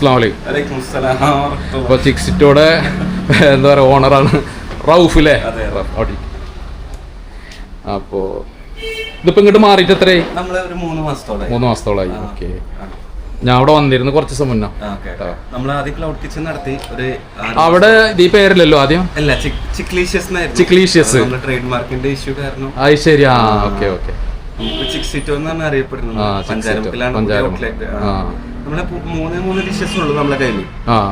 അസ്സാം വലൈക്കും. അപ്പോൾ ചിക്സിറ്റോടെ എന്താ പറയുക ഓണറാണ് റൌഫ് അല്ലേ അപ്പോൾ ഇതിപ്പോൾ ഇങ്ങോട്ട് മാറിയിട്ട് എത്രയായി? മൂന്ന് മാസത്തോളായി. ഓക്കെ. ഞാൻ അവിടെ വന്നിരുന്നു കുറച്ച് ദിവസം മുന്നേ. നമ്മൾ ആദ്യം ക്ലൗഡ് കിച്ചൺ നടത്തി ഒരു അവിടെ ഈ പേരില്ലല്ലോ ആദ്യം? അല്ല ചിക്ലീഷ്യസ്. നമ്മുടെ ട്രേഡ് മാർക്കിന്റെ ഇഷ്യൂ കാരണം. അത് ശരി. ആ ഓക്കെ ഓക്കെ. ചിക്സിറ്റോ എന്നാണ് അറിയപ്പെടുന്നത്. ആ, നമ്മളെ മൂന്ന് മൂന്ന് ഡിഷസ് ഉള്ളൂ നമ്മളെ കയ്യിൽ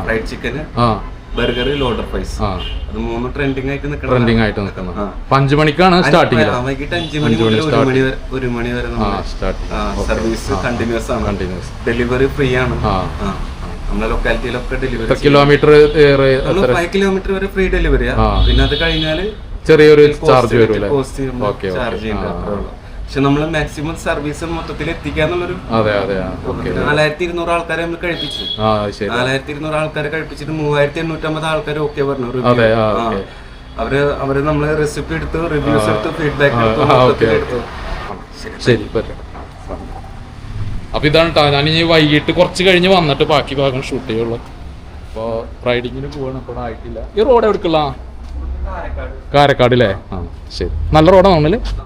ഫ്രൈഡ് ചിക്കൻ ആ. ബർഗർ ലോഡർ ഫ്രൈസ് അത് മൂന്ന് ട്രെൻഡിങ് ആയിട്ട് നിൽക്കണം ട്രെൻഡിങ് ആയിട്ട് നിൽക്കണം അപ്പം അഞ്ച് മണിക്കാണ് സ്റ്റാർട്ടിങ് വൈകിട്ട് അഞ്ച് മണി മണി ഒരു മണി വരെ ഒരു മണി വരെ ആ സ്റ്റാർട്ടിങ് സർവീസ് കണ്ടിന്യൂസ് ആണ്. കണ്ടിന്യൂസ് ഡെലിവറി ഫ്രീ ആണ്. നമ്മുടെ ലൊക്കാലിറ്റിയിലൊക്കെ ഡെലിവറി കിലോമീറ്റർ ഫൈവ് കിലോമീറ്റർ വരെ ഫ്രീ ഡെലിവറിയാ. പിന്നെ അത് കഴിഞ്ഞാൽ ചെറിയൊരു ചാർജ് വരും ചാർജ് ചെയ്യുന്നുണ്ട് പക്ഷെ നമ്മൾ മാക്സിമം സർവീസ് മൊത്തത്തിൽ എത്തിക്കാന്നുള്ളൊരു നാലായിരത്തി ഇരുന്നൂറ് ആൾക്കാരെ നമ്മൾ കഴിപ്പിച്ചു. നാലായിരത്തി ഇരുന്നൂറ് ആൾക്കാരെ കഴിപ്പിച്ചിട്ട് മൂവായിരത്തി എണ്ണൂറ്റമ്പത് ആൾക്കാർ ഓക്കെ പറഞ്ഞു. അവർ അവർ നമ്മൾ റെസിപ്പി എടുത്ത് റിവ്യൂസ് എടുത്ത് ഫീഡ്ബാക്ക് എടുത്തു ശരി അപ്പൊ ഇതാണ് കേട്ടോ ഞാൻ ഇനി വൈകിട്ട് കുറച്ച് കഴിഞ്ഞ് വന്നിട്ട് ബാക്കി ഭാഗം ഷൂട്ട് ചെയ്യുള്ളൂ. അപ്പൊ റൈഡിങ്ങിന് പോവാണ് അപ്പോൾ ആയിട്ടില്ല. ഈ റോഡ് എവിടേക്കുള്ള കാരക്കാട്. അല്ലേ ആ ശരി. നല്ല റോഡാണ് നമ്മൾ